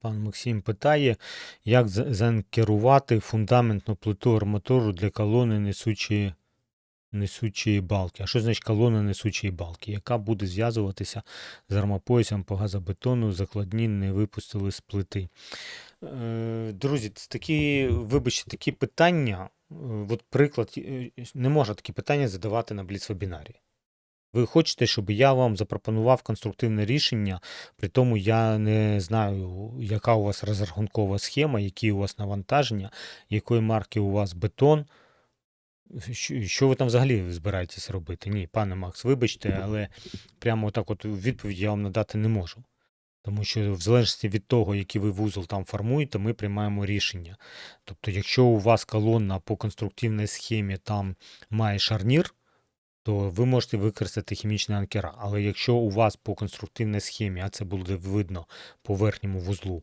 Пан Максим питає, як занкерувати фундаментну плиту арматуру для колони несучої, несучої балки. А що значить колона несучої балки? Яка буде зв'язуватися з армопоясом по газобетону, закладні не випустили з плити. Е, Друзі, такі, вибачте, такі питання. е, От приклад, е, не можна такі питання задавати на бліц-вебінарі. Ви хочете, щоб я вам запропонував конструктивне рішення, при тому я не знаю, яка у вас розрахункова схема, які у вас навантаження, якої марки у вас бетон. Що, ви там взагалі збираєтесь робити? Ні, пане Макс, вибачте, але прямо так от відповідь я вам надати не можу. Тому що в залежності від того, який ви вузол там формуєте, ми приймаємо рішення. Тобто, якщо у вас колонна по конструктивній схемі там має шарнір, то ви можете використати хімічний анкера. Але якщо у вас по конструктивній схемі, а це буде видно по верхньому вузлу,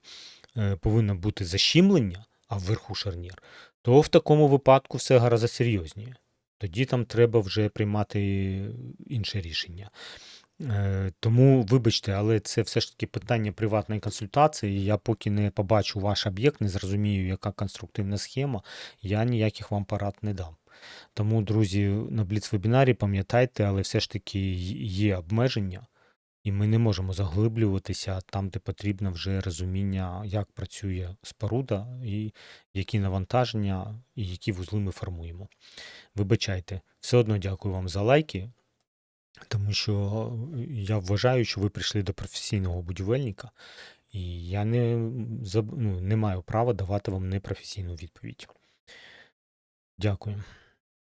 е, повинно бути защімлення, а вверху шарнір, то в такому випадку все гораздо серйозніше. Тоді там треба вже приймати інше рішення. Е, Тому, вибачте, але це все ж таки питання приватної консультації. Я поки не побачу ваш об'єкт, не зрозумію, яка конструктивна схема, я ніяких вам порад не дам. Тому, друзі, на Бліц-вебінарі пам'ятайте, але все ж таки є обмеження, і ми не можемо заглиблюватися там, де потрібно вже розуміння, як працює споруда, і які навантаження, і які вузли ми формуємо. Вибачайте, все одно дякую вам за лайки, тому що я вважаю, що ви прийшли до професійного будівельника, і я не, ну, не маю права давати вам непрофесійну відповідь. Дякую.